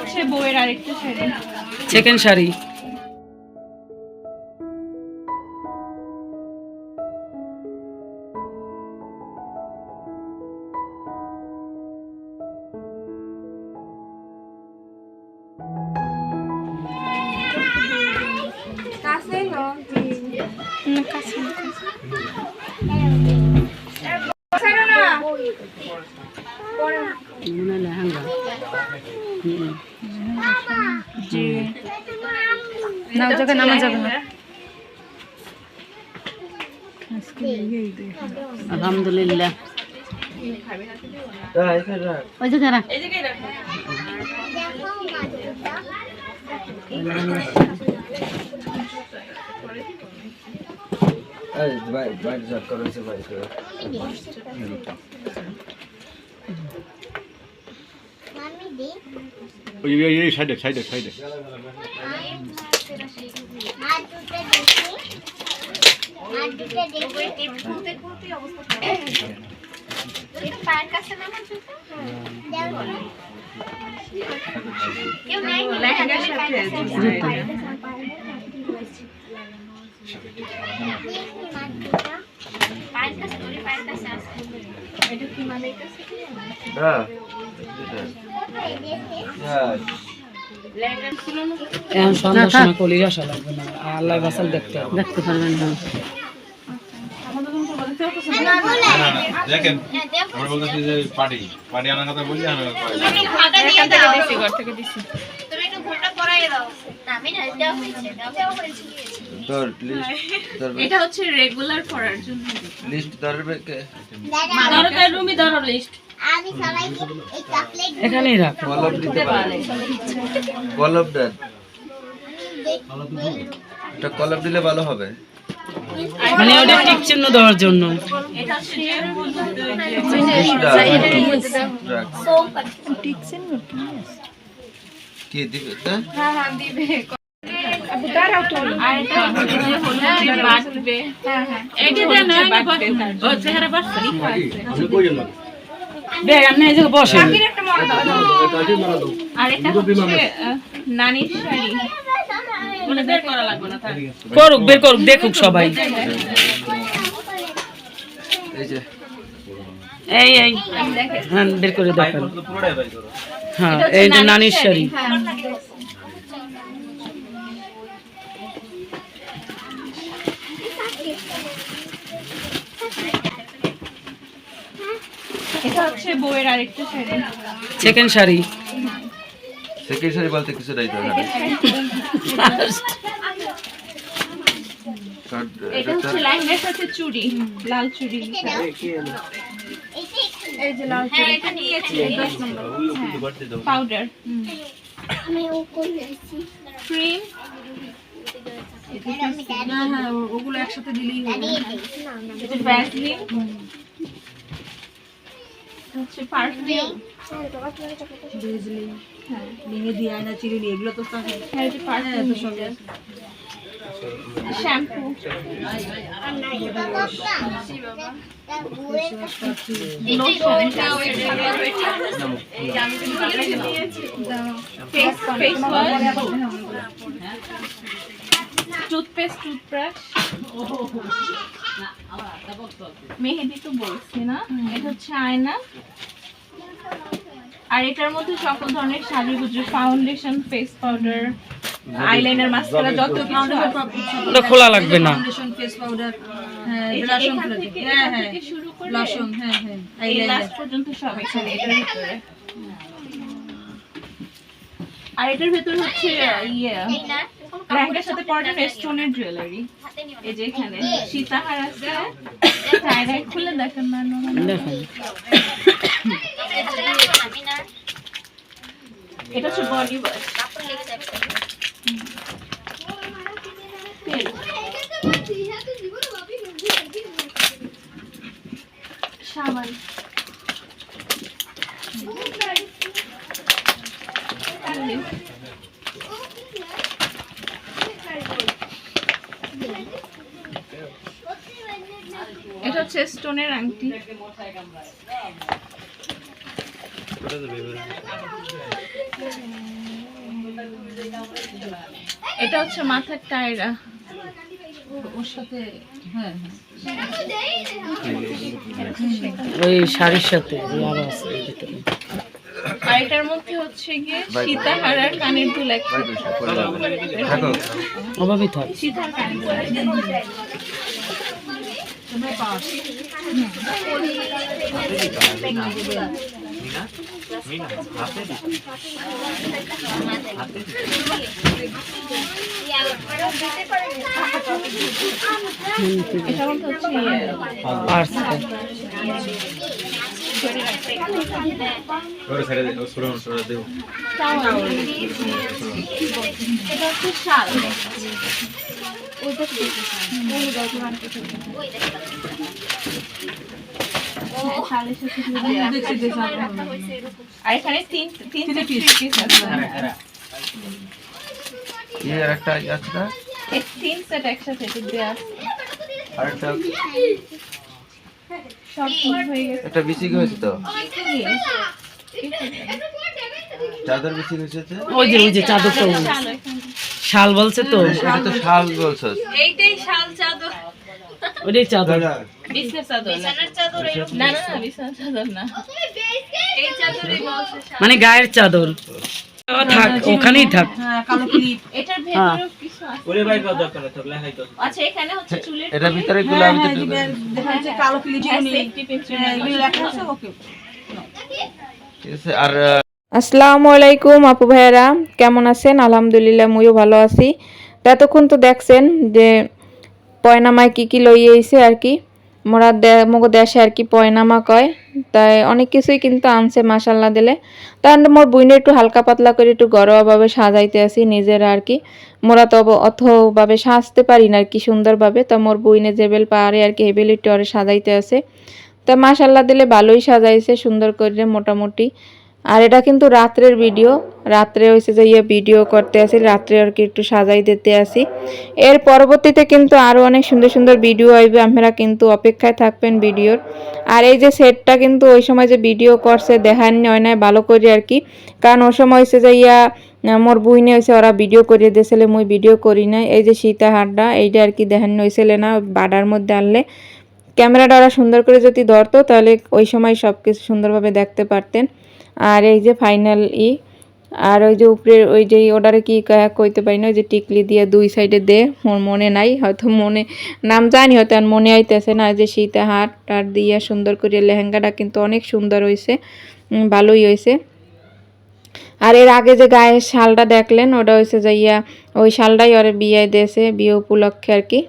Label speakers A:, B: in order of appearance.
A: হচ্ছে বউয়ের আরেকটা শাড়ি।
B: সেকেন্ড শাড়ি। লেহেঙ্গা। হুম।
A: না নামা যাবে না
B: আলহামদুলিল্লাহ ওই জায়গায় রাখ।
C: ওই এই সাইডে সাইডে সাইডে
B: এখন সন্ধ্যার সময় কলির আসা লাগবে না আল্লাহ বাসাল দেখতে দেখতে পারবেন হ্যাঁ।
C: দেখেন আমরা বলতেছি যে পার্টি পার্টি আনার কথা বলি আমরা
A: এখান থেকে দিছি
D: না না
A: এটা হচ্ছে রেগুলার পরার জন্য।
E: লিস্ট ধরবে কে?
A: রুমি ধরো লিস্ট
D: আমি সবাইকে এই চকলেট
B: এখানেই রাখ।
E: কলম দিতে পারে। কলম দেন। এটা কলম দিলে ভালো হবে।
B: মানে ওটা টিক চিহ্ন দেওয়ার জন্য।
A: এটা হচ্ছে
E: রাখ।
D: সোম
E: দিবে? তা?
A: আর এটা হচ্ছে হলুদ
B: আপনি এই জায়গায় বসেন
A: আর এটা হচ্ছে নানির শাড়ি। মানে বের করা লাগবে না তার
B: করুক বের করুক দেখুক সবাই।
E: এই
B: এই এই। হ্যাঁ বের করে দেখেন। হ্যাঁ এই যে নানির শাড়ি।
A: এটা হচ্ছে বউয়ের আরেকটা শাড়ি।
B: সেকেন্ড শাড়ি।
E: সেকেন্ড শাড়ি বলতে কিছু নাই তো
A: এটা হচ্ছে লেহেঙ্গার সাথে চুড়ি লাল চুড়ি। এই যে লাল চুড়ি। এটা নিয়েছি। পাউডার
D: আমি ও দিয়েছি
A: ক্রিম
F: ওগুলো একসাথে দিলেই হবে
A: ভ্যাসলিন হচ্ছে পারফিউম।
F: বুঝলি ভেঙে দিয়ে আয়না চিরুনি এগুলো তো
A: হ্যাঁ এটা perfume. Shampoo. Face face wash toothpaste toothbrush mehndi তো বলছি না এটা হচ্ছে আয়না। আর এটার মধ্যে সকল ধরনের সাজুগুজু foundation face powder eyeliner mascara যত কিছু
B: খোলা লাগবে না।
F: ফাউন্ডেশন ফেস পাউডার হ্যাঁ ব্লাশন হ্যাঁ হ্যাঁ।
A: শুরু করে
F: ব্লাশন হ্যাঁ হ্যাঁ
A: এই লাস্ট পর্যন্ত সব এখানে এটার ভিতরে আর এটার ভেতর হচ্ছে ইয়ে লেহেঙ্গার সাথে পরাটা স্টোনের জুয়েলারি এই যে এখানে সীতাহার আছে। টাইরাই খুলে দেখেন না।
B: দেখুন।
A: এটা হচ্ছে বডি ওয়াশ সাবান এটা হচ্ছে স্টোনের আংটি এটা হচ্ছে মাথার টায়রা।
F: ওর সাথে হ্যাঁ
B: ওই শাড়ির সাথে
A: এটার মধ্যে হচ্ছে গিয়ে সীতাহারার কানের দুল একটা।
E: বাইরে এসে পড়ে
A: সীতার কানের দুল একটা। এটার মধ্যে হচ্ছে ইয়ে,
B: আর্টস
C: ওরে ছেড়ে দে সরে সরে দেও
A: এটা হচ্ছে শাল হ্যাঁ, শালের সাথে দিয়ে
F: দেখছি দেখছি
A: আর এখানে তিন তিন পিস আছে
E: এই আর একটা আছে না
A: এই তিন সেট একসাথে এটা দেয়া আছে
E: আর একটা
A: সব গেছে
E: হয়েছে তো চাদর বিসিক হয়েছে তো?
B: ওই যে ওই যে চাদরটা।
A: শাল
B: বলছে তো?
E: এটা তো শাল বলছো।
A: এইটাই শাল চাদর।
B: ওইটাই চাদর।
A: বিছনার চাদর না? না না না বিছনার চাদর না। এই চাদরই বলছে শাল।
B: মানে গায়ের চাদর। থাক ওখানেই থাক।
F: হ্যাঁ কালো ক্লিপ।
A: এটার ভেতরে কিছু আছে? আচ্ছা
E: ভিতরে
F: কালো
A: হ্যাঁ।
F: হ্যাঁ,
E: আর
G: আসসালামু আলাইকুম, আপু ভাইয়ারা। কেমন আছেন? আলহামদুলিল্লাহ, মুইও ভালো আছি। এতক্ষণ তো দেখছেন যে পয়নামায় কি কি লই আইছে আর কি। মোরা মগো দেশে আর কি পয়নামা কয়। তাই অনেক কিছুই কিন্তু আনছে মাসাল্লাহ দিলে। তার মোর বইনে একটু হালকা পাতলা করে একটু ঘরোয়াভাবে সাজাইতে আসি নিজেরা আর কি। মোরা তো অথভাবে সাজতে পারি না আর কি সুন্দরভাবে। তো মোর বইনে জেবেল পারে আর কি হেবেলি আরে সাজাইতে আছে। তা মাশাল্লাহ দিলে ভালোই সাজাইছে, সুন্দর করে মোটামুটি। আর এটা কিন্তু রাত্রের ভিডিও। রাত্রে হয়েছে যে ইয়ে ভিডিও করতে আসি, রাত্রে আর কি একটু সাজাই দিতে আসি। এর পরবর্তীতে কিন্তু আরও অনেক সুন্দর সুন্দর ভিডিও আসবে আপনারা কিন্তু অপেক্ষায় থাকবেন ভিডিওর। আর এই যে সেটটা কিন্তু ওই সময় যে ভিডিও করছে দেখান হয় না ভালো করে আর কি। কারণ ওই সময় হয়েছে যে ইয়া, মোর বুইনে হয়েছে ওরা ভিডিও করিয়ে দিয়েছিল, মুই ভিডিও করি না এই যে সীতাহারটা এইটা আর কি দেখান হয়েছিল না, বাডার মধ্যে আনলে। ক্যামেরাটা ওরা সুন্দর করে যদি ধরতো, তাহলে ওই সময় সব কিছু সুন্দরভাবে দেখতে পারতেন। আর এই যে ফাইনাল ই, আর ওই যে উপরের ওই যে ওটারে কি কইতে পারি না, ওই যে টিকলি দিয়ে দুই সাইডে দে, মোর মনে নাই, হয়তো মনে, নাম জানি হয়তো আর মনে আইতেছে না, যে শীতে হাট টাট দিয়ে সুন্দর করে লেহেঙ্গাটা কিন্তু অনেক সুন্দর হয়েছে ভালোই হয়েছে আর এর আগে যে গায়ের শালটা দেখলেন, ওটা হয়েছে যাইয়া ওই শালটাই ওর বিয়ে দিয়েছে, বিয়ে উপলক্ষে আর কি।